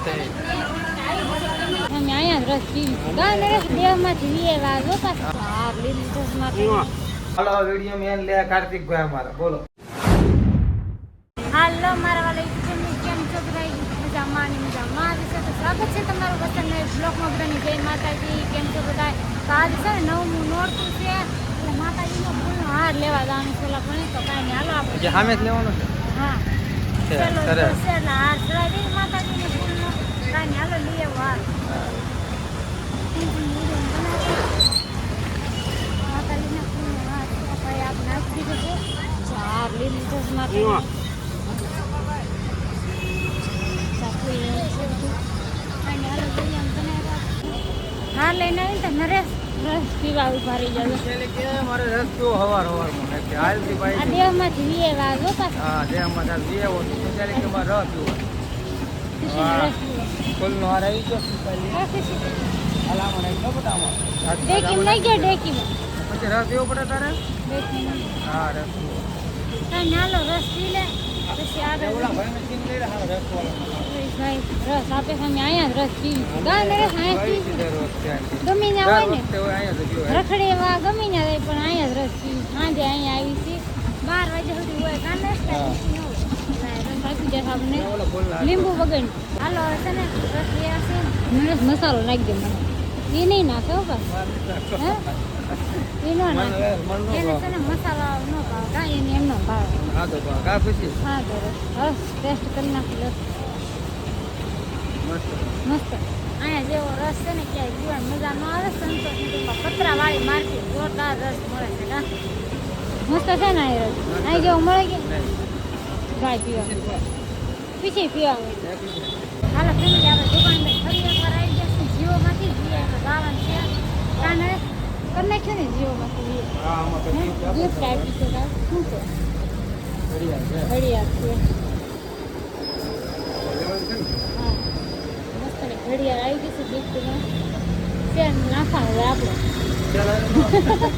મસ્ત અમે હાલો video main લે કાર્તિક ભાઈ અમારા બોલો હાલો મારા વાલા યુટ્યુબ કેમ છો ભાઈ મજામાં અને મજામાં છે તો સ્વાગત છે તમારું વતન બ્લોકમાં બધાની જય માતાજી કેમ છો બધા તો આજે છે ને નવમું નોરતું છે એટલે માતાજીનો ફૂલનો હાર લેવા જવાનું છે ઓલા પણ તો કાંઈ નહીં હાલો આપણે સામે જ લેવાનો છે હા ચલો હાર ચડાવી માતાજીનો ફૂલનો કાંઈ હાલો લઈ આવો હાર માતાજીના ફૂલનો તો ભાઈ આપી દીધો છે હાર લીલી ચશ્મા પહેરી. હા લઈને આવી તો નરેશ રસ પીવા ઊભા રહી કે મારે રસ પીવો હવાર હવારમાં કે હાલથી આ ભાઈ દેહમાંથી વીએ વાગો પાછા હા અમારે ચાલ જે એવો તો કે મારે રસ પીવો ફૂલનો હાર આવી ગયો. પછી હા, ખુશી હાલા મને ખબર બતાવો ડેકીમાં લઈ ગયો ડેકીમાં. પછી રસ પીવો પડે તારે? હા રસ નાલો રસ પી લે પછી આગળ ઓલા ભાઈને ચીન લઈ રહ્યા રસ વાળો. રસ આપે અમે અહીંયા રસ ગાને રસ અહીંયા ગમી ના? હોય ને રખડે એવા ગમી ના જાય પણ અહીંયા જ રસ પી સાંજે અહીંયા આવી છે બાર વાગ્યા સુધી હોય કાન રસ લીંબુ વગર. હાલો છે ને લઈ આવશે મસાલો નાખી દે મને. એ નહીં નાખે હો બસ. એ ન નાખે. એને છે ને મસાલો ન ભાવે કાંઈ એને એમનો ભાવે. હા તો કા ખુશી? હા તો રસ રસ ટેસ્ટ કરી નાખી રસ મસ્ત. મસ્ત. અહીંયા જેવો રસ છે ને ક્યાંય પીવાની મજા ન આવે સંતોષ નગરમાં પતરાવાળી માર્કેટ જોરદાર રસ મળે છે કા? મસ્ત છે ને અહીં રસ? અહીં જેવો મળે કે? ગાય પીવા પીછી પીવા હાલો ફેમિલી આપણે દુકાન ફરી એકવાર આવી છે જીઓમાંથી જીઓ ગાવાનું છે કાન કરી નાખ્યો ને જીઓમાંથી આપો છે? શું છે ઘડિયાળ છે? હા મસ્ત ઘડિયાળ આવી ગઈ છે ગિફ્ટમાં સેલ નાખવાનું હોય આપણે ચાલો હવે.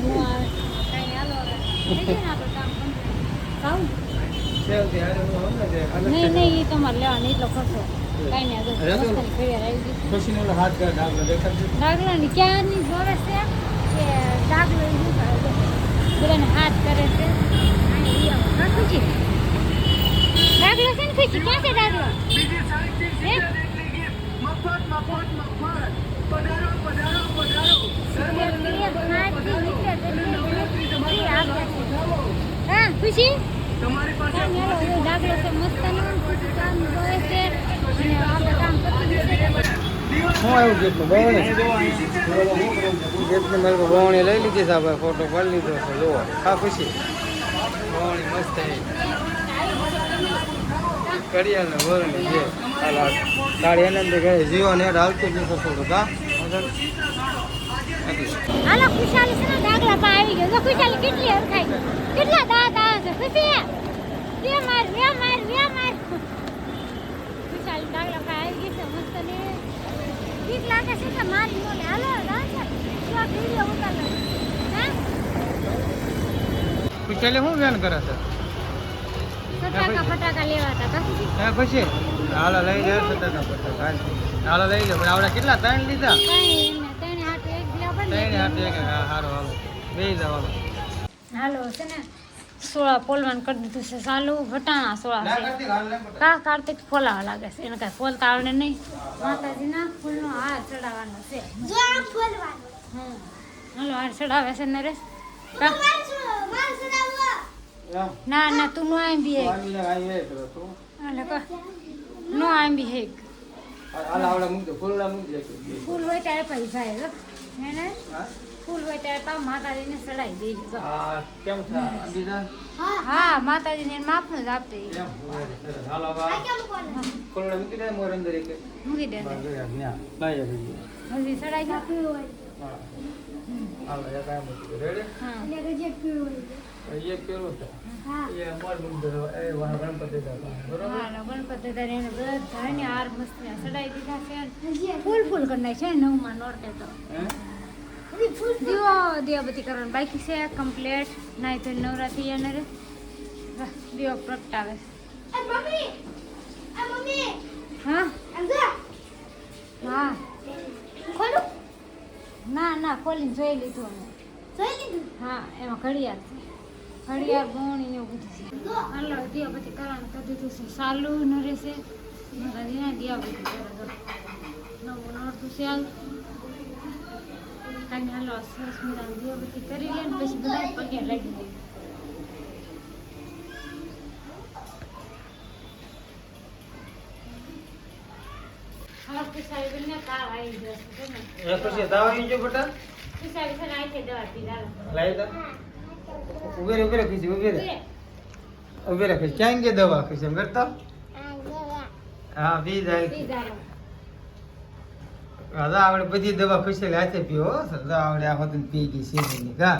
ન આવે કાંઈ હાલો આપણે કામ complete. ખાવું સેવથી હારે હું આવું ને તે અલગ નહીં નહીં એ તમારે લેવાની એટલો ખર્ચો કાંઈ નહીં આગળ અરે તો- મસ્તની ઘડિયાળ આવી ગઈ ખુશીનો ઓલો હાથ કરે ડાબલો દેખાડજો. દાખલાની ક્યાંની જોવે છે કે છે બધાને હાથ કરે છે ખુશી દાખલો છે ને ખુશી ક્યાં છે દાખલો હે? હા ખુશી શું આવ્યું gift નું? બવણી? gift મારી લઈ લીધી છે આપણે ફોટો પાડી લીધો છે. જુઓ હા ખુશી? બવણી મસ્ત છે. ને બવણી હાલ તારી એને અંદર કહે જીવો ને જ નથી થોડું કા હાલો, ખુશાલી છે ને દાખલા પા આવી ગયો. ખુશાલી, કેટલી ખુશાલી દાખલા પા આવી ગઈ છે મસ્ત ને બીક લાગે છે કે મારી નો લે હાલો દાંત જો વિડિયો ઉતાર લે હે ખુશાલી શું વેન કરે છે? ખુશી હાલો લઈ પચાસ હાલો. લઈ જાઓ. આવડે કેટલા? ત્રણ લીધા? ત્રણે હાથે એક. હારો હાલો. બે જાવ હાલો. હાલો છે ને સોળા પોલવાન કરી દીધું છે. ચાલુ વટાણા સોળા છે. કા કાર્તિક ફોલાવા લાગે છે. એને કાંઈ ફોલતા આવડે નહીં. માતાજીના ફૂલનો હાર ચડાવવાનો છે. હાલો હાર ચડાવે છે નરેશ. કા? ના ના તું નો બી હેક નો કા બી હેક ફૂલ હોય ત્યારે પૈસા હેલો હે ને? ફૂલ હોય ત્યારે પાછું માતાજીને ચડાવી દઈ કેમ છે હા માતાજીને માફ માપનું જ આપતી મૂકી દે. મૂકી દે. હજી ચડાઈ ગયું હા. હાલો, એક આ રેડી? હા એક પેલું છે. એ મોર મૂકી એ વાહ ગણપતિ દાદા. બરોબર? હા ગણપતિ તારે એને બધાને હાર મસ્તી સડાઈ દીધા છે ફૂલ ફૂલ કરી નાખ છે નવમાં નોરતે તો. દીવો દીવા બધી કરવાનું બાકી છે કમ્પ્લેટ નાઈ તો નવરાત્રી અને રે. દીવો પ્રગટાવે ખોલીને જોઈ લીધું અમે. જોઈ લીધું? હા એમાં ઘડિયાળ છે. ઘડિયાળ ગોણી ને એવું બધું છે. હાલો દિયા પછી કરવાનું. કરી દીધું છે સાલું ન રહેશે મારા દીના દિયા બધું કરે તો નવું નડતું છે હાલ. કાંઈ હાલો સરસ મજાનું દિયા બધી કરી લે ને પછી બધા પગે લાગી દે હા પિસાઈ તાવ આવી ગયો બેટા છે લાવી દો ઉભે ઉભે ઉભે રે ઉભે રે ક્યાં ગઈ દવા એમ કરતા હા બી જાય દાદા બધી દવા ખુશી હાથે પીવો દાદા આપણે આ હોતું પી ગઈ સીધીની કા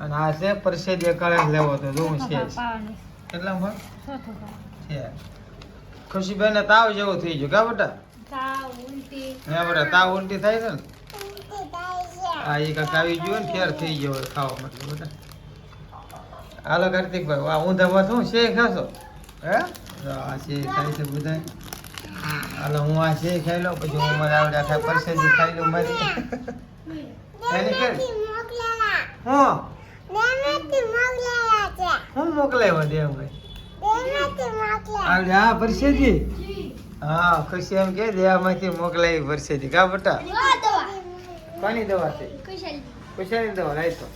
અને આ છે પરસેદ એકાળે લેવો તો જોવું છે કેટલા છે ખુશીબેન તાવ જેવો થઈ ગયો, કા બેટા? તાવ ઉલટી. હે બેટા તાવ ઉલટી થાય છે ને? હા એ કાંઈક આવી ગયું ને ફેર થઈ ગયો ખાવા માટે બેટા હાલો કાર્તિકભાઈ આ ઊંધામાં શું છે ખાશો? હે? આ છે ખાય છે બધા હાલો હું આ છે ખાઈ લઉં પછી હું મારે આવડે આખા પરસેદી ખાઈ લઉં મારી. એની કે હું. હું મોકલાવ્યો દેવભાઈ? આવડે હા પરસેદી હા ખુશી એમ કે દેવામાંથી મોકલાવી પડશે કા બેટા? કોની દવા છે? ખુશાલી દવા. લાવી તો.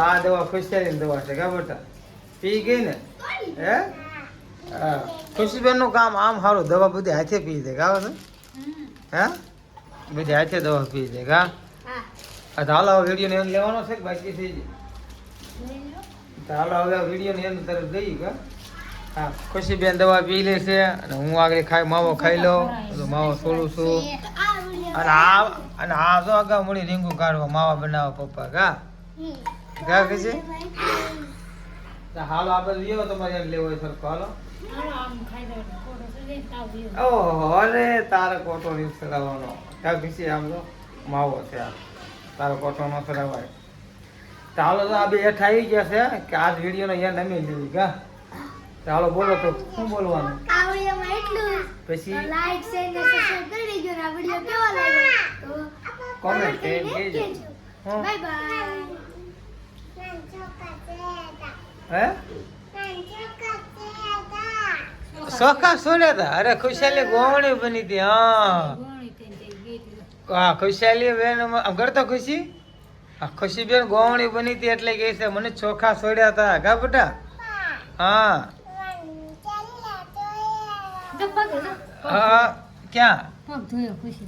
આ દવા ખુશાલી દવા છે કા બેટા? પી ગઈ ને? હે? હા. ખુશીબેનનું કામ આમ સારું દવા બધી હાથે પી દે કા હે? બધી હાથે દવા પી દે કા? હાલો વીડિયો ને એમ લેવાનો છે કે બાકી થઈ જાય હાલો હવે વીડિયો ને એમ તરફ જઈ કા? હા ખુશીબેન દવા પી લે છે અને હું આગળ ખાઈ માવો ખાઈ લઉં. બધું માવો છોડું છું. અને આ અને આ જો અગાઉ મળી રીંગુ કાઢવા માવા બનાવો પપ્પા કા? કા કે છે? તો હાલો આપણે લ્યો તમારે એમ લેવો સરખો હાલો. ઓહો અરે તારે કોટો રીત ચડાવવાનો. કા કે આમ તો માવો છે આ. તારો કોટો ન ચડાવાય. ચાલો તો આ બે હેઠ આવી ગયા છે કે આજ વીડિયો નો યાદ અમે લીધી કા? ચાલો બોલો તો શું બોલવાનું? આવડીયામાં એટલું પછી? લાઈક શેર ને સબસ્ક્રાઇબ કરી દેજો આ વિડિયો કેવો લાગ્યો? તો Comment કરીને કહેજો. બાય બાય હે? સોખા સોડ્યા હતા? અરે ખુશાલી ગોવણી બની હતી હા. હા ખુશાલી બેન આમ કરતો ખુશી? હા ખુશી બેન ગોવણી બની હતી એટલે કે છે મને ચોખા સોડ્યા હતા. કા બેટા? હા. હા ક્યાં?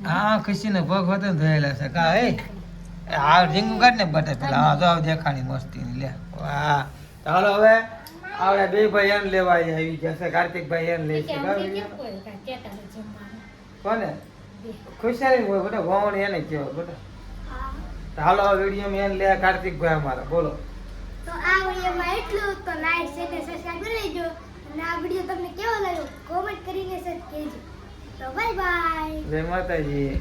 હા ખુશી ને. પગ હોતે ધોયેલા છે. કા એ આ રીંગું કાઢ ને બટા પેલા. હા તો દેખાણી મસ્તી લે. વાહ. ચાલો હવે આવડે બે ભાઈ એમ લેવા આવી જશે કાર્તિક ભાઈ એમ લે છે. કોને. ખુશાલી હોય એને કહેવાય બેટા. હાલો વીડિયો માં એને લે કાર્તિક ભાઈ અમારા. બોલો. તો આ વિડીયોમાં એટલું તો લાઈક શેર સબસ્ક્રાઇબ કરી લેજો. અને આ વીડિયો તમને કેવો લાગ્યો? કોમેન્ટ કરીને સર કહેજો. તો બાય બાય જય માતાજી.